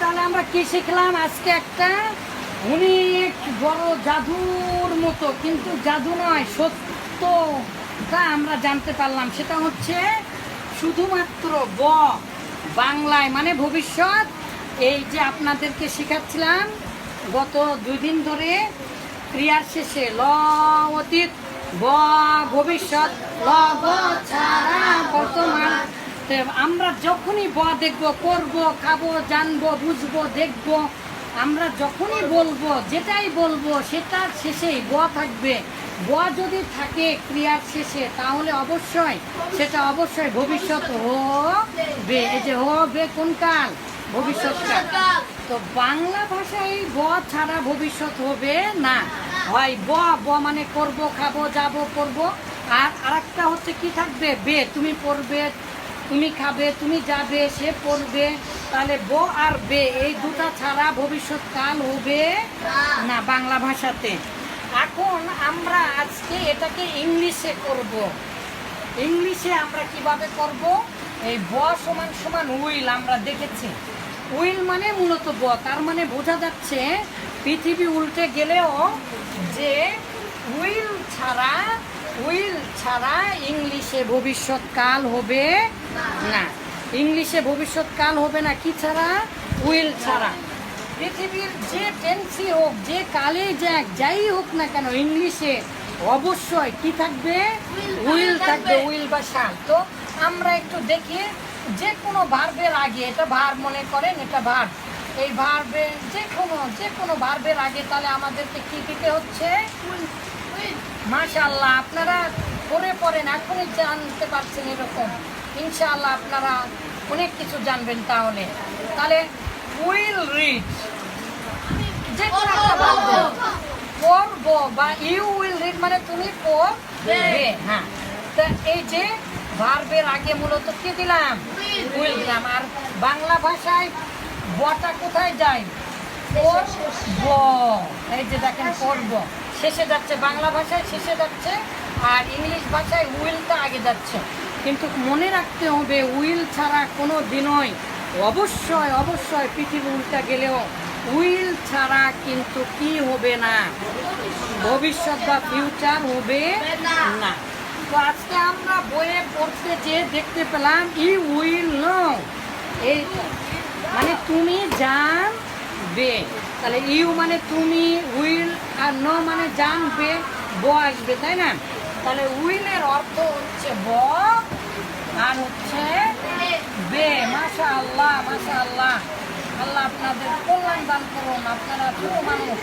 তাহলে আমরা শিখলাম? আজকে একটা বড় জাদুর মতো, কিন্তু জাদু নয় আমরা জানতে পারলাম। সেটা হচ্ছে শুধুমাত্র ব বাংলায় মানে ভবিষ্যৎ। এই যে আপনাদেরকে শেখাচ্ছিলাম, গত দুই দিন ধরে ক্রিয়ার শেষে ল অতীত, ব ভবিষ্যৎ, ল ব ছাড়া বর্তমান। আমরা যখনই ব দেখব, করব, খাব, জানব, বুঝব, দেখব, আমরা যখনই বলব, যেটাই বলব, সেটার শেষেই ব থাকবে। ব যদি থাকে ক্রিয়ার শেষে, তাহলে অবশ্যই সেটা অবশ্যই ভবিষ্যৎ হবে। এই যে হবে কোন কাল? ভবিষ্যৎকাল। তো বাংলা ভাষায় ব ছাড়া ভবিষ্যৎ হবে না। হয় ব ব মানে করব, খাব, যাব, করব। আর আরেকটা হচ্ছে কি থাকবে? বে, তুমি পড়বে তুমি খাবে, তুমি যাবে, সে পড়বে, তাহলে ব আর বে, এই দুটা ছাড়া ভবিষ্যৎ কাল হবে না বাংলা ভাষাতে। এখন আমরা আজকে এটাকে ইংলিশে করব। ইংলিশে আমরা কীভাবে করব? এই ব সমান সমান উইল আমরা দেখেছি। উইল মানে মূলত ব, তার মানে বোঝা যাচ্ছে পৃথিবী উল্টে গেলেও যে উইল ছাড়া উইল ছাড়া ইংলিশে ভবিষ্যৎকাল হবে না। ইংলিশে ভবিষ্যৎকাল হবে না কি ছাড়া? উইল ছাড়া। পৃথিবীর যে টেন্সি হোক যে কালে যাক যাই হোক না কেন ইংলিশে অবশ্যই কি থাকবে? উইল থাকবে। উইল বা শাল। তো আমরা একটু দেখি যে কোনো ভার্বের আগে এটা ভার মনে করেন এটা ভার। এই ভার্বে যে কোনো যে কোনো ভার্বের আগে তাহলে আমাদেরকে কি দিতে হচ্ছে? মাশাল্লাহ আপনারা পরে পড়েন এখনই জানতে পারছেন এরকম। ইনশাআল্লাহ আপনারা অনেক কিছু জানবেন তাহলে। তাহলে উইল রিড যে কোনো একটা ভাববে পড়ব বা ইউ উইল রিড মানে তুমি পড়বে। হ্যাঁ। তা এই যে ভার্বের আগে মূলত কি দিলাম? উইল দিলাম। আর বাংলা ভাষায় বটা কোথায় যায়? এই যে দেখেন পড়ব শেষে যাচ্ছে বাংলা ভাষায় শেষে যাচ্ছে আর ইংলিশ ভাষায় উইলটা আগে যাচ্ছে। কিন্তু মনে রাখতে হবে উইল ছাড়া কোনো দিনই অবশ্যই অবশ্যই পৃথিবী উল্টা গেলেও উইল ছাড়া কিন্তু কি হবে না? ভবিষ্যৎ বা ফিউচার হবে না। তো আজকে আমরা বইয়ে পড়তে যেয়ে দেখতে পেলাম ই উইল নো এই মানে তুমি জানবে তাহলে ইউ মানে তুমি, উইল আর নো মানে জানবে, ব আসবে, তাই না? তাহলে উইলের অর্থ হচ্ছে ব আর হচ্ছে বে। মাশা আল্লাহ মাশা আল্লাহ আল্লাহ আপনাদের কল্যাণ দান করুন, আপনারা ছোট মানুষ।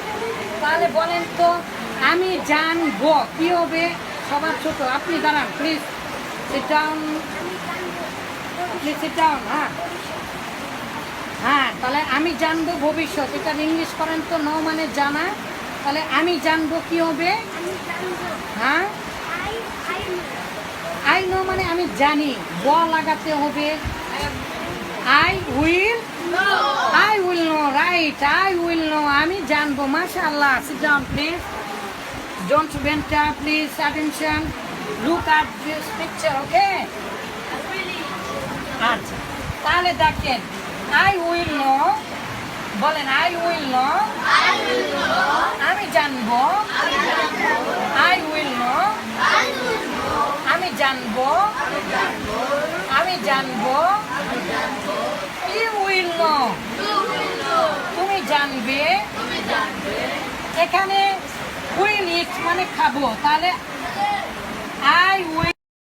তাহলে বলেন তো, আমি জানব, কি হবে? সবার ছোট, আপনি দাঁড়ান please sit down please sit down হ্যাঁ। হ্যাঁ। আমি জানব ভবিষ্যৎ। এটা ইংলিশ করেন তো ন মানে জানা। তাহলে আমি জানব কি হবে? হ্যাঁ? আই নো মানে আমি জানি। ব লাগাতে হবে। I will I will know right I will know. আমি জানব মাশাআল্লাহ। Sit down please don't venture please attention look at this picture okay আচ্ছা তাহলে দেখেন। আই উইল নো বলেন আই উইল নো আমি জানব। আই উইল নো আমি জানব। আমি জানব। ইউ উইল নো তুমি জানবে। এখানে উইল ইট মানে খাব। তাহলে আই উইল